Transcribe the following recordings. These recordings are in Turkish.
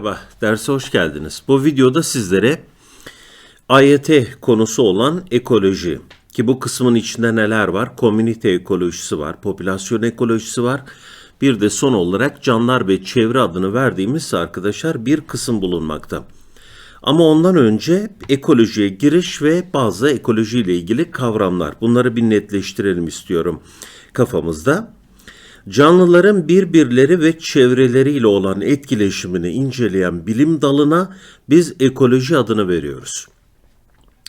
Merhaba, derse hoş geldiniz. Bu videoda sizlere AYT konusu olan ekoloji ki bu kısmın içinde neler var? Komünite ekolojisi var, popülasyon ekolojisi var. Bir de son olarak canlılar ve çevre adını verdiğimiz arkadaşlar bir kısım bulunmakta. Ama ondan önce ekolojiye giriş ve bazı ekolojiyle ilgili kavramlar. Bunları bir netleştirelim istiyorum kafamızda. Canlıların birbirleri ve çevreleriyle olan etkileşimini inceleyen bilim dalına biz ekoloji adını veriyoruz.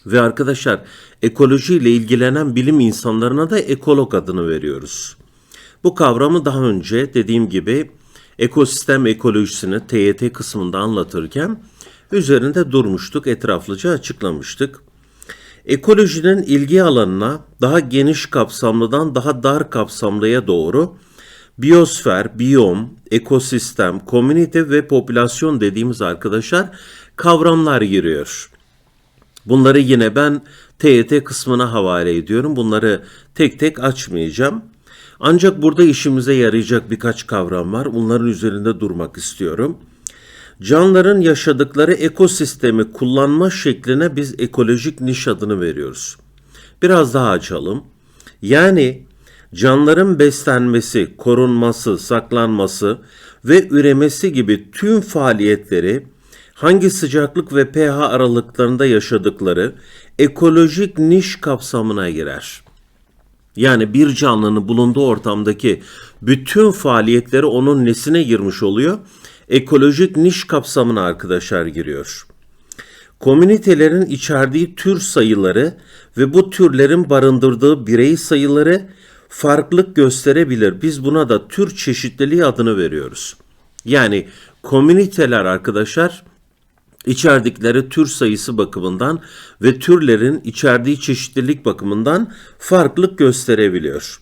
Ve arkadaşlar ekoloji ile ilgilenen bilim insanlarına da ekolog adını veriyoruz. Bu kavramı daha önce dediğim gibi ekosistem ekolojisini TYT kısmında anlatırken üzerinde durmuştuk, etraflıca açıklamıştık. Ekolojinin ilgi alanına daha geniş kapsamlıdan daha dar kapsamlıya doğru biyosfer, biyom, ekosistem, komünite ve popülasyon dediğimiz arkadaşlar kavramlar giriyor. Bunları yine ben TYT kısmına havale ediyorum. Bunları tek tek açmayacağım. Ancak burada işimize yarayacak birkaç kavram var. Bunların üzerinde durmak istiyorum. Canlıların yaşadıkları ekosistemi kullanma şekline biz ekolojik niş adını veriyoruz. Biraz daha açalım. Yani canlıların beslenmesi, korunması, saklanması ve üremesi gibi tüm faaliyetleri hangi sıcaklık ve pH aralıklarında yaşadıkları ekolojik niş kapsamına girer. Yani bir canlının bulunduğu ortamdaki bütün faaliyetleri onun nesine girmiş oluyor? Ekolojik niş kapsamına arkadaşlar giriyor. Komünitelerin içerdiği tür sayıları ve bu türlerin barındırdığı birey sayıları farklılık gösterebilir. Biz buna da tür çeşitliliği adını veriyoruz. Yani komüniteler arkadaşlar içerdikleri tür sayısı bakımından ve türlerin içerdiği çeşitlilik bakımından farklılık gösterebiliyor.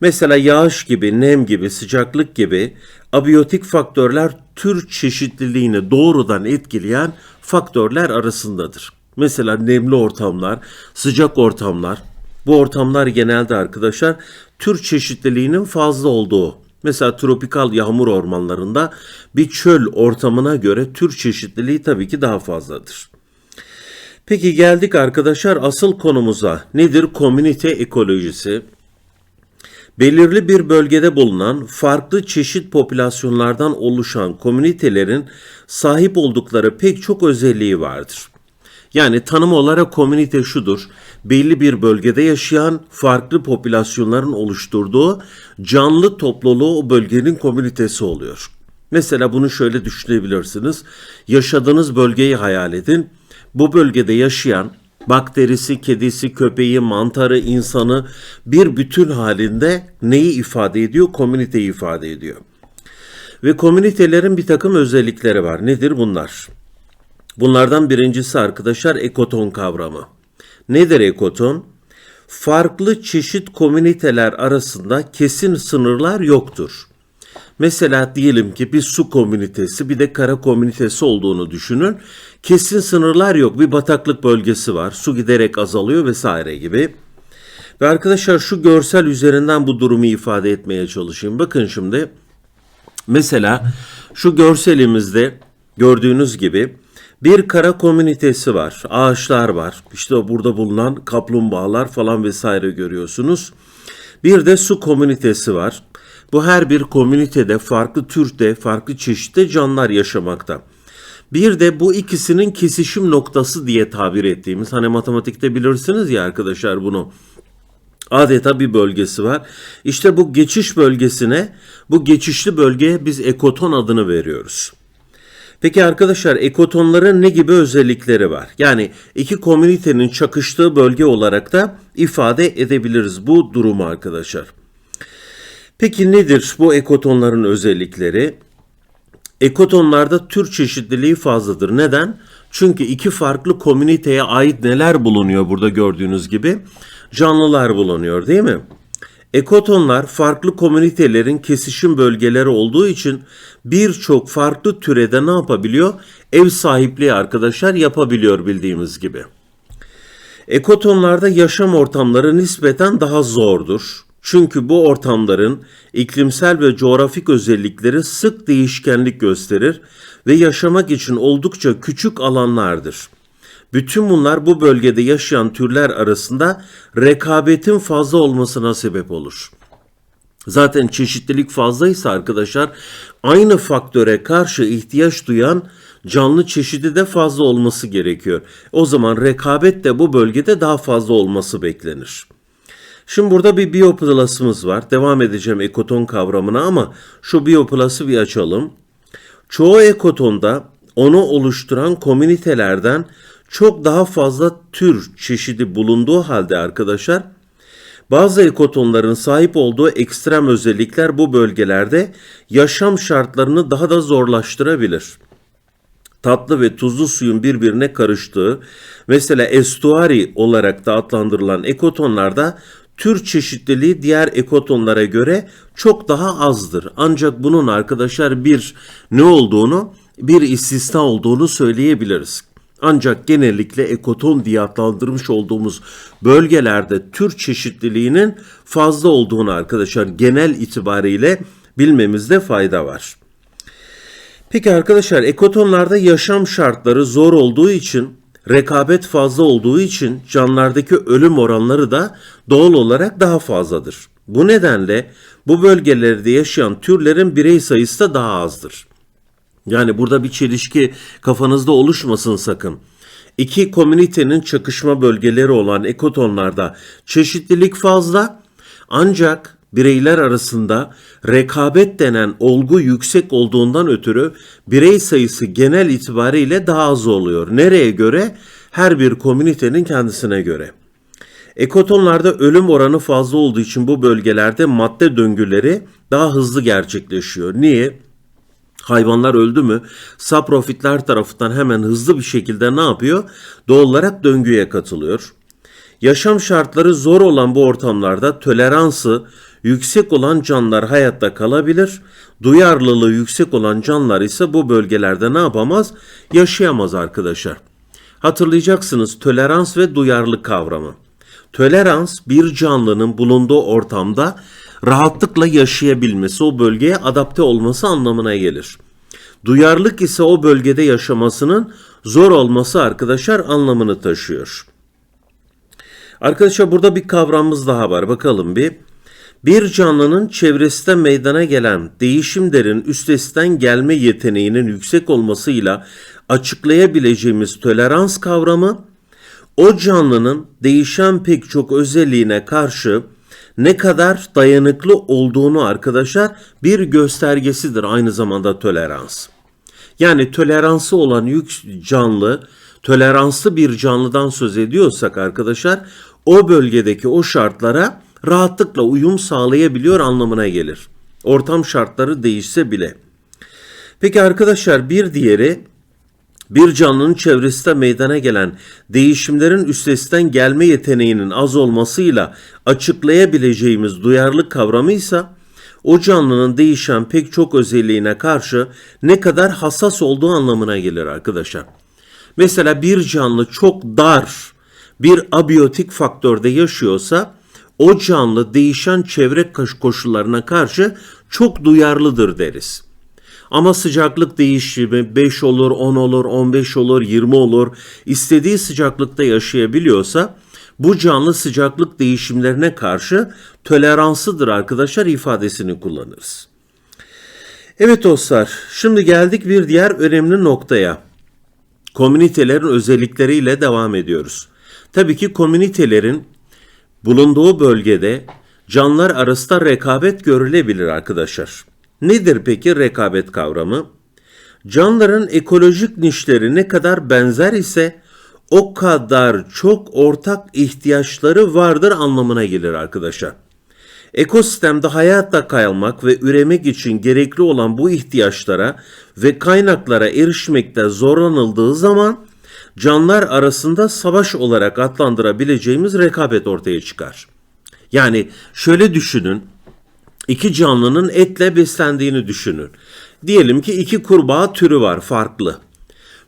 Mesela yağış gibi, nem gibi, sıcaklık gibi abiyotik faktörler tür çeşitliliğini doğrudan etkileyen faktörler arasındadır. Mesela nemli ortamlar, sıcak ortamlar, bu ortamlar genelde arkadaşlar tür çeşitliliğinin fazla olduğu. Mesela tropikal yağmur ormanlarında bir çöl ortamına göre tür çeşitliliği tabii ki daha fazladır. Peki geldik arkadaşlar asıl konumuza. Nedir komünite ekolojisi? Belirli bir bölgede bulunan farklı çeşit popülasyonlardan oluşan komünitelerin sahip oldukları pek çok özelliği vardır. Yani tanım olarak komünite şudur. Belli bir bölgede yaşayan farklı popülasyonların oluşturduğu canlı topluluğu o bölgenin komünitesi oluyor. Mesela bunu şöyle düşünebilirsiniz. Yaşadığınız bölgeyi hayal edin. Bu bölgede yaşayan bakterisi, kedisi, köpeği, mantarı, insanı bir bütün halinde neyi ifade ediyor? Komüniteyi ifade ediyor. Ve komünitelerin bir takım özellikleri var. Nedir bunlar? Bunlardan birincisi arkadaşlar ekoton kavramı. Nedir ekoton? Farklı çeşit komüniteler arasında kesin sınırlar yoktur. Mesela diyelim ki bir su komünitesi bir de kara komünitesi olduğunu düşünün. Kesin sınırlar yok. Bir bataklık bölgesi var. Su giderek azalıyor vesaire gibi. Ve arkadaşlar şu görsel üzerinden bu durumu ifade etmeye çalışayım. Bakın şimdi mesela şu görselimizde gördüğünüz gibi bir kara komünitesi var. Ağaçlar var. İşte burada bulunan kaplumbağalar falan vesaire görüyorsunuz. Bir de su komünitesi var. Bu her bir komünitede farklı türde, farklı çeşitte canlılar yaşamakta. Bir de bu ikisinin kesişim noktası diye tabir ettiğimiz hani matematikte bilirsiniz ya arkadaşlar bunu. Adeta bir bölgesi var. İşte bu geçiş bölgesine, bu geçişli bölgeye biz ekoton adını veriyoruz. Peki arkadaşlar ekotonların ne gibi özellikleri var? Yani iki komünitenin çakıştığı bölge olarak da ifade edebiliriz bu durumu arkadaşlar. Peki nedir bu ekotonların özellikleri? Ekotonlarda tür çeşitliliği fazladır. Neden? Çünkü iki farklı komüniteye ait neler bulunuyor burada gördüğünüz gibi? Canlılar bulunuyor değil mi? Ekotonlar farklı komünitelerin kesişim bölgeleri olduğu için birçok farklı türede ne yapabiliyor? Ev sahipliği arkadaşlar yapabiliyor bildiğimiz gibi. Ekotonlarda yaşam ortamları nispeten daha zordur. Çünkü bu ortamların iklimsel ve coğrafik özellikleri sık değişkenlik gösterir ve yaşamak için oldukça küçük alanlardır. Bütün bunlar bu bölgede yaşayan türler arasında rekabetin fazla olmasına sebep olur. Zaten çeşitlilik fazlaysa arkadaşlar aynı faktöre karşı ihtiyaç duyan canlı çeşidi de fazla olması gerekiyor. O zaman rekabet de bu bölgede daha fazla olması beklenir. Şimdi burada bir biyoplasımız var. Devam edeceğim ekoton kavramına ama şu biyoplası bir açalım. Çoğu ekotonda onu oluşturan komünitelerden çok daha fazla tür çeşidi bulunduğu halde arkadaşlar bazı ekotonların sahip olduğu ekstrem özellikler bu bölgelerde yaşam şartlarını daha da zorlaştırabilir. Tatlı ve tuzlu suyun birbirine karıştığı, mesela estuari olarak da adlandırılan ekotonlarda tür çeşitliliği diğer ekotonlara göre çok daha azdır. Ancak bunun arkadaşlar bir ne olduğunu, bir istisna olduğunu söyleyebiliriz. Ancak genellikle ekoton diye adlandırmış olduğumuz bölgelerde tür çeşitliliğinin fazla olduğunu arkadaşlar genel itibariyle bilmemizde fayda var. Peki arkadaşlar ekotonlarda yaşam şartları zor olduğu için, rekabet fazla olduğu için canlılardaki ölüm oranları da doğal olarak daha fazladır. Bu nedenle bu bölgelerde yaşayan türlerin birey sayısı da daha azdır. Yani burada bir çelişki kafanızda oluşmasın sakın. İki komünitenin çakışma bölgeleri olan ekotonlarda çeşitlilik fazla ancak bireyler arasında rekabet denen olgu yüksek olduğundan ötürü birey sayısı genel itibariyle daha az oluyor. Nereye göre? Her bir komünitenin kendisine göre. Ekotonlarda ölüm oranı fazla olduğu için bu bölgelerde madde döngüleri daha hızlı gerçekleşiyor. Niye? Hayvanlar öldü mü saprofitler tarafından hemen hızlı bir şekilde ne yapıyor? Doğal olarak döngüye katılıyor. Yaşam şartları zor olan bu ortamlarda toleransı yüksek olan canlılar hayatta kalabilir. Duyarlılığı yüksek olan canlılar ise bu bölgelerde ne yapamaz? Yaşayamaz arkadaşlar. Hatırlayacaksınız tolerans ve duyarlılık kavramı. Tolerans bir canlının bulunduğu ortamda rahatlıkla yaşayabilmesi, o bölgeye adapte olması anlamına gelir. Duyarlılık ise o bölgede yaşamasının zor olması arkadaşlar anlamını taşıyor. Arkadaşlar burada bir kavramımız daha var. Bakalım bir. Bir canlının çevresinde meydana gelen değişimlerin üstesinden gelme yeteneğinin yüksek olmasıyla açıklayabileceğimiz tolerans kavramı o canlının değişen pek çok özelliğine karşı ne kadar dayanıklı olduğunu arkadaşlar bir göstergesidir aynı zamanda tolerans. Yani toleransı olan yük canlı, toleranslı bir canlıdan söz ediyorsak arkadaşlar o bölgedeki o şartlara rahatlıkla uyum sağlayabiliyor anlamına gelir. Ortam şartları değişse bile. Peki arkadaşlar bir diğeri bir canlının çevresinde meydana gelen değişimlerin üstesinden gelme yeteneğinin az olmasıyla açıklayabileceğimiz duyarlılık kavramı ise o canlının değişen pek çok özelliğine karşı ne kadar hassas olduğu anlamına gelir arkadaşlar. Mesela bir canlı çok dar bir abiyotik faktörde yaşıyorsa o canlı değişen çevre koşullarına karşı çok duyarlıdır deriz. Ama sıcaklık değişimi 5 olur, 10 olur, 15 olur, 20 olur. istediği sıcaklıkta yaşayabiliyorsa bu canlı sıcaklık değişimlerine karşı toleranslıdır arkadaşlar ifadesini kullanırız. Evet dostlar, şimdi geldik bir diğer önemli noktaya. Komünitelerin özellikleriyle devam ediyoruz. Tabii ki komünitelerin bulunduğu bölgede canlılar arasında rekabet görülebilir arkadaşlar. Nedir peki rekabet kavramı? Canlıların ekolojik nişleri ne kadar benzer ise o kadar çok ortak ihtiyaçları vardır anlamına gelir arkadaşlar. Ekosistemde hayatta kalmak ve üremek için gerekli olan bu ihtiyaçlara ve kaynaklara erişmekte zorlanıldığı zaman canlılar arasında savaş olarak adlandırabileceğimiz rekabet ortaya çıkar. Yani şöyle düşünün, iki canlının etle beslendiğini düşünün. Diyelim ki iki kurbağa türü var farklı.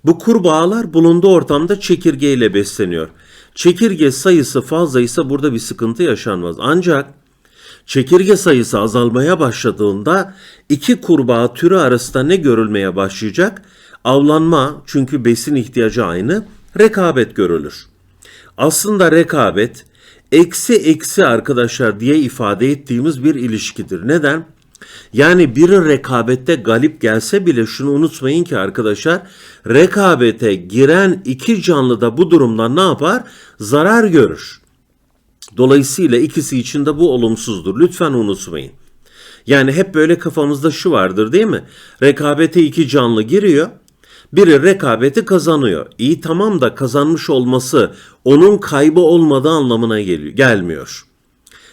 Bu kurbağalar bulunduğu ortamda çekirge ile besleniyor. Çekirge sayısı fazlaysa burada bir sıkıntı yaşanmaz. Ancak Çekirge sayısı azalmaya başladığında iki kurbağa türü arasında ne görülmeye başlayacak? Avlanma çünkü besin ihtiyacı aynı, rekabet görülür. Aslında rekabet eksi eksi arkadaşlar diye ifade ettiğimiz bir ilişkidir. Neden? Yani biri rekabette galip gelse bile şunu unutmayın ki arkadaşlar rekabete giren iki canlı da bu durumdan ne yapar? Zarar görür. Dolayısıyla ikisi için de bu olumsuzdur. Lütfen unutmayın. Yani hep böyle kafamızda şu vardır değil mi? Rekabete iki canlı giriyor. Biri rekabeti kazanıyor. İyi tamam da kazanmış olması onun kaybı olmadığı anlamına geliyor, gelmiyor.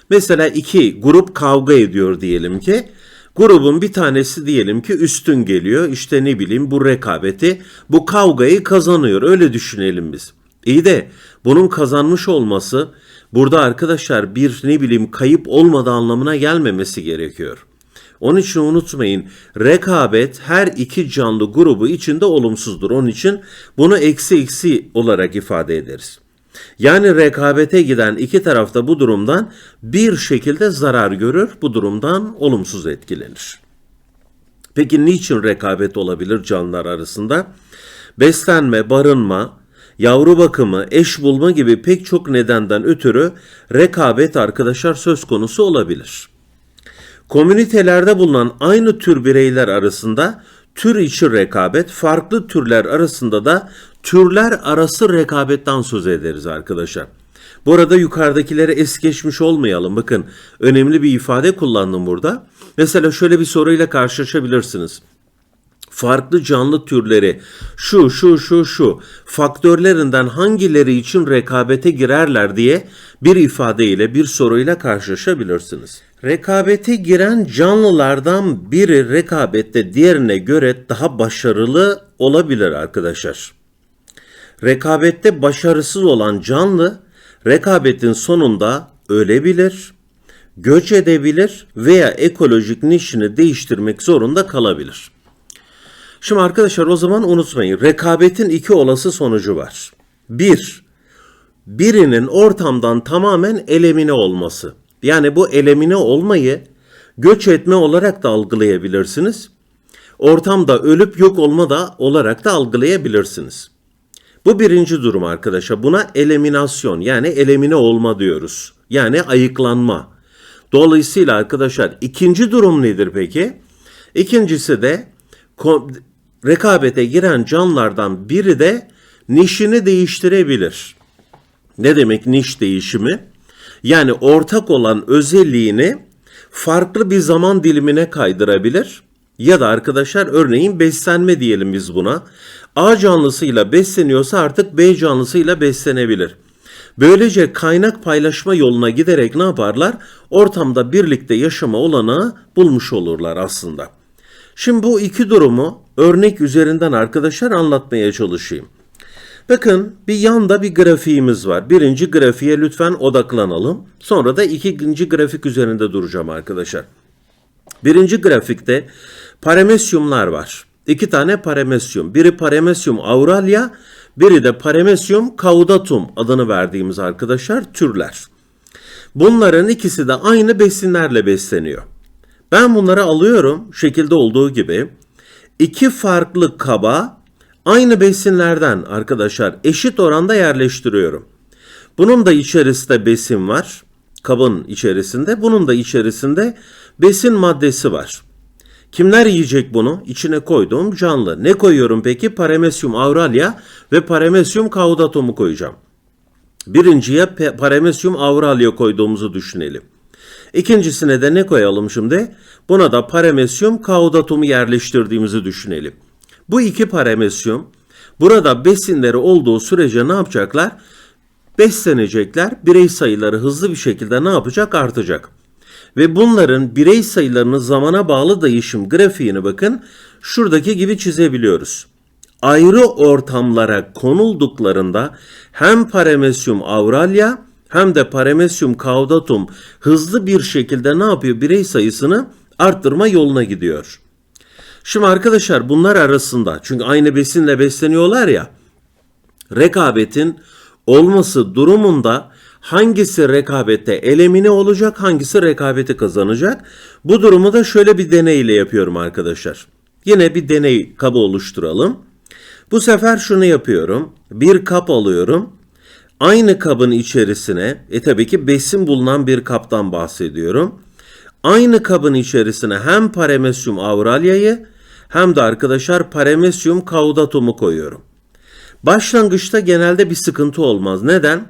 Mesela iki grup kavga ediyor diyelim ki. Grubun bir tanesi diyelim ki üstün geliyor. İşte ne bileyim bu rekabeti, bu kavgayı kazanıyor. Öyle düşünelim biz. İyi de bunun kazanmış olması burada arkadaşlar bir ne bileyim kayıp olmadığı anlamına gelmemesi gerekiyor. Onun için unutmayın rekabet her iki canlı grubu içinde olumsuzdur. Onun için bunu eksi eksi olarak ifade ederiz. Yani rekabete giden iki taraf da bu durumdan bir şekilde zarar görür, bu durumdan olumsuz etkilenir. Peki niçin rekabet olabilir canlılar arasında? Beslenme, barınma, yavru bakımı, eş bulma gibi pek çok nedenden ötürü rekabet arkadaşlar söz konusu olabilir. Komünitelerde bulunan aynı tür bireyler arasında tür içi rekabet, farklı türler arasında da türler arası rekabetten söz ederiz arkadaşlar. Bu arada yukarıdakileri es geçmiş olmayalım. Bakın önemli bir ifade kullandım burada. Mesela şöyle bir soruyla karşılaşabilirsiniz. Farklı canlı türleri şu şu şu şu faktörlerinden hangileri için rekabete girerler diye bir ifadeyle bir soruyla karşılaşabilirsiniz. Rekabete giren canlılardan biri rekabette diğerine göre daha başarılı olabilir arkadaşlar. Rekabette başarısız olan canlı rekabetin sonunda ölebilir, göç edebilir veya ekolojik nişini değiştirmek zorunda kalabilir. Şimdi arkadaşlar o zaman unutmayın rekabetin iki olası sonucu var. Bir, birinin ortamdan tamamen elemine olması. Yani bu elemine olmayı göç etme olarak da algılayabilirsiniz. Ortamda ölüp yok olma da olarak da algılayabilirsiniz. Bu birinci durum arkadaşlar. Buna eliminasyon yani elimine olma diyoruz. Yani ayıklanma. Dolayısıyla arkadaşlar ikinci durum nedir peki? İkincisi de rekabete giren canlılardan biri de nişini değiştirebilir. Ne demek niş değişimi? Yani ortak olan özelliğini farklı bir zaman dilimine kaydırabilir. Ya da arkadaşlar örneğin beslenme diyelim biz buna. A canlısıyla besleniyorsa artık B canlısıyla beslenebilir. Böylece kaynak paylaşma yoluna giderek ne yaparlar? Ortamda birlikte yaşama olanağı bulmuş olurlar aslında. Şimdi bu iki durumu örnek üzerinden arkadaşlar anlatmaya çalışayım. Bakın bir yanda bir grafiğimiz var. Birinci grafiğe lütfen odaklanalım. Sonra da ikinci grafik üzerinde duracağım arkadaşlar. Birinci grafikte paramesyumlar var. İki tane paramesyum. Biri paramesyum auralia, biri de paramesyum caudatum adını verdiğimiz arkadaşlar türler. Bunların ikisi de aynı besinlerle besleniyor. Ben bunları alıyorum şekilde olduğu gibi. iki farklı kaba aynı besinlerden arkadaşlar eşit oranda yerleştiriyorum. Bunun da içerisinde besin var. Kabın içerisinde. Bunun da içerisinde besin maddesi var. Kimler yiyecek bunu? İçine koyduğum canlı. Ne koyuyorum peki? Paramesyum auralia ve paramesyum caudatum'u koyacağım. Birinciye paramesyum auralia koyduğumuzu düşünelim. İkincisine de ne koyalım şimdi? Buna da paramesyum caudatum'u yerleştirdiğimizi düşünelim. Bu iki paramesyum burada besinleri olduğu sürece ne yapacaklar? Beslenecekler. Birey sayıları hızlı bir şekilde ne yapacak? Artacak. Ve bunların birey sayılarının zamana bağlı değişim grafiğini bakın şuradaki gibi çizebiliyoruz. Ayrı ortamlara konulduklarında hem paramesyum auralia hem de paramesyum caudatum hızlı bir şekilde ne yapıyor? Birey sayısını arttırma yoluna gidiyor. Şimdi arkadaşlar bunlar arasında çünkü aynı besinle besleniyorlar ya rekabetin olması durumunda hangisi rekabette elemine olacak, hangisi rekabeti kazanacak. Bu durumu da şöyle bir deneyle yapıyorum arkadaşlar. Yine bir deney kabı oluşturalım. Bu sefer şunu yapıyorum. Bir kap alıyorum. Aynı kabın içerisine, e tabii ki besin bulunan bir kaptan bahsediyorum. Aynı kabın içerisine hem Paramecium auralyayı hem de arkadaşlar Paramecium caudatum'u koyuyorum. Başlangıçta genelde bir sıkıntı olmaz. Neden?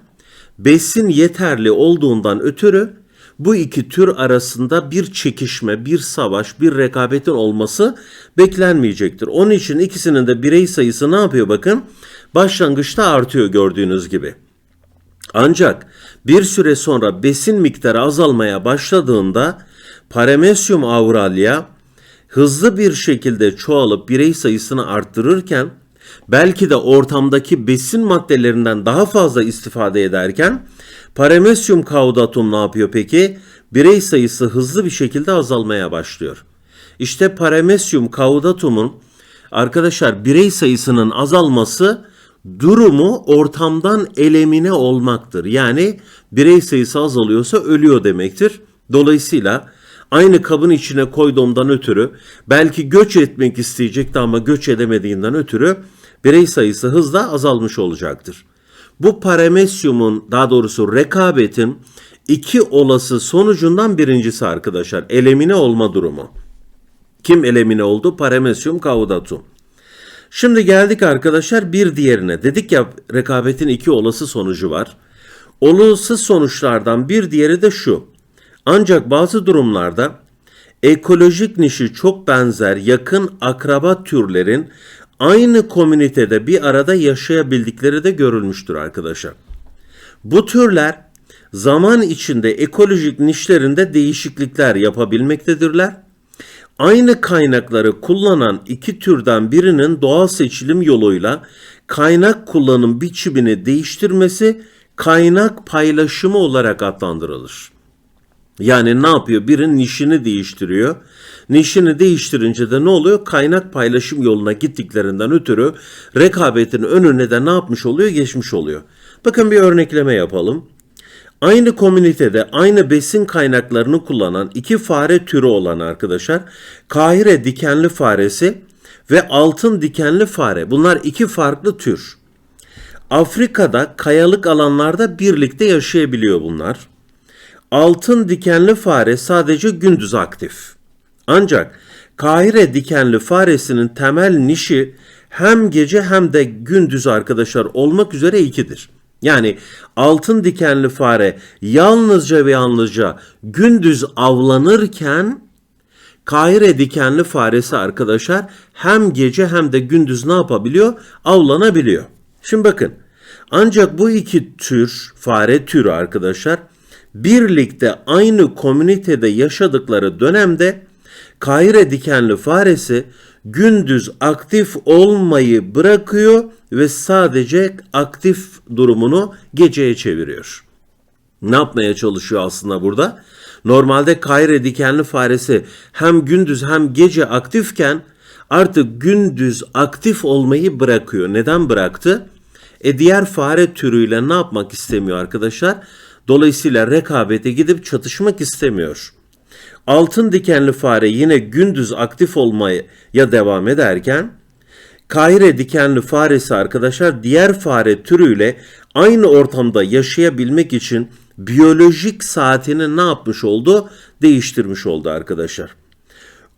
Besin yeterli olduğundan ötürü bu iki tür arasında bir çekişme, bir savaş, bir rekabetin olması beklenmeyecektir. Onun için ikisinin de birey sayısı ne yapıyor bakın? Başlangıçta artıyor gördüğünüz gibi. Ancak bir süre sonra besin miktarı azalmaya başladığında Paramecium auralya hızlı bir şekilde çoğalıp birey sayısını arttırırken belki de ortamdaki besin maddelerinden daha fazla istifade ederken Paramecium caudatum ne yapıyor peki? Birey sayısı hızlı bir şekilde azalmaya başlıyor. İşte Paramecium caudatum'un arkadaşlar birey sayısının azalması durumu ortamdan elemine olmaktır. Yani birey sayısı azalıyorsa ölüyor demektir. Dolayısıyla aynı kabın içine koyduğumdan ötürü belki göç etmek isteyecekti ama göç edemediğinden ötürü birey sayısı hızla azalmış olacaktır. Bu paramesyumun daha doğrusu rekabetin iki olası sonucundan birincisi arkadaşlar elemine olma durumu. Kim elemine oldu? Paramesyum caudatum. Şimdi geldik arkadaşlar bir diğerine. Dedik ya rekabetin iki olası sonucu var. Olası sonuçlardan bir diğeri de şu. Ancak bazı durumlarda ekolojik nişi çok benzer yakın akraba türlerin aynı komünitede bir arada yaşayabildikleri de görülmüştür arkadaşlar. Bu türler zaman içinde ekolojik nişlerinde değişiklikler yapabilmektedirler. Aynı kaynakları kullanan iki türden birinin doğal seçilim yoluyla kaynak kullanım biçimini değiştirmesi kaynak paylaşımı olarak adlandırılır. Yani ne yapıyor? Birinin nişini değiştiriyor. Nişini değiştirince de ne oluyor? Kaynak paylaşım yoluna gittiklerinden ötürü rekabetin önüne de ne yapmış oluyor? Geçmiş oluyor. Bakın bir örnekleme yapalım. Aynı komünitede aynı besin kaynaklarını kullanan iki fare türü olan arkadaşlar Kahire dikenli faresi ve altın dikenli fare. Bunlar iki farklı tür. Afrika'da kayalık alanlarda birlikte yaşayabiliyor bunlar. Altın dikenli fare sadece gündüz aktif. Ancak Kahire dikenli faresinin temel nişi hem gece hem de gündüz arkadaşlar olmak üzere ikidir. Yani altın dikenli fare yalnızca ve yalnızca gündüz avlanırken Kahire dikenli faresi arkadaşlar hem gece hem de gündüz ne yapabiliyor? Avlanabiliyor. Şimdi bakın ancak bu iki tür fare türü arkadaşlar birlikte aynı komünitede yaşadıkları dönemde Kahire dikenli faresi gündüz aktif olmayı bırakıyor ve sadece aktif durumunu geceye çeviriyor. Ne yapmaya çalışıyor aslında burada? Normalde Kahire dikenli faresi hem gündüz hem gece aktifken artık gündüz aktif olmayı bırakıyor. Neden bıraktı? E diğer fare türüyle ne yapmak istemiyor arkadaşlar? Dolayısıyla rekabete gidip çatışmak istemiyor. Altın dikenli fare yine gündüz aktif olmaya devam ederken Kahire dikenli faresi arkadaşlar diğer fare türüyle aynı ortamda yaşayabilmek için biyolojik saatini ne yapmış oldu? Değiştirmiş oldu arkadaşlar.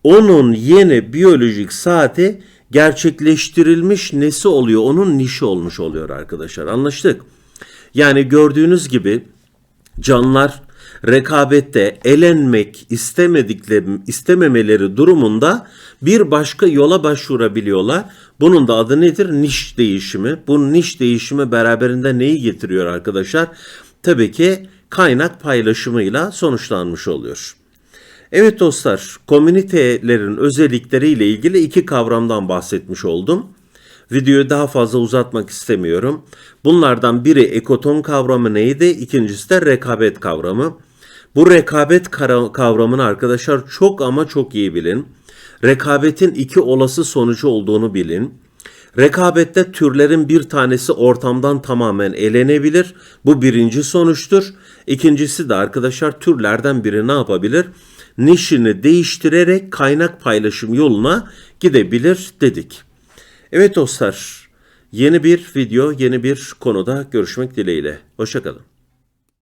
Onun yeni biyolojik saati gerçekleştirilmiş nesi oluyor? Onun nişi olmuş oluyor arkadaşlar. Anlaştık. Yani gördüğünüz gibi canlılar rekabette elenmek istemedikleri istememeleri durumunda bir başka yola başvurabiliyorlar. Bunun da adı nedir? Niş değişimi. Bu niş değişimi beraberinde neyi getiriyor arkadaşlar? Tabii ki kaynak paylaşımıyla sonuçlanmış oluyor. Evet dostlar, komünitelerin özellikleriyle ilgili iki kavramdan bahsetmiş oldum. Videoyu daha fazla uzatmak istemiyorum. Bunlardan biri ekoton kavramı neydi? İkincisi de rekabet kavramı. Bu rekabet kavramını arkadaşlar çok ama çok iyi bilin. Rekabetin iki olası sonucu olduğunu bilin. Rekabette türlerin bir tanesi ortamdan tamamen elenebilir. Bu birinci sonuçtur. İkincisi de arkadaşlar türlerden biri ne yapabilir? Nişini değiştirerek kaynak paylaşım yoluna gidebilir dedik. Evet dostlar, yeni bir video, yeni bir konuda görüşmek dileğiyle. Hoşçakalın.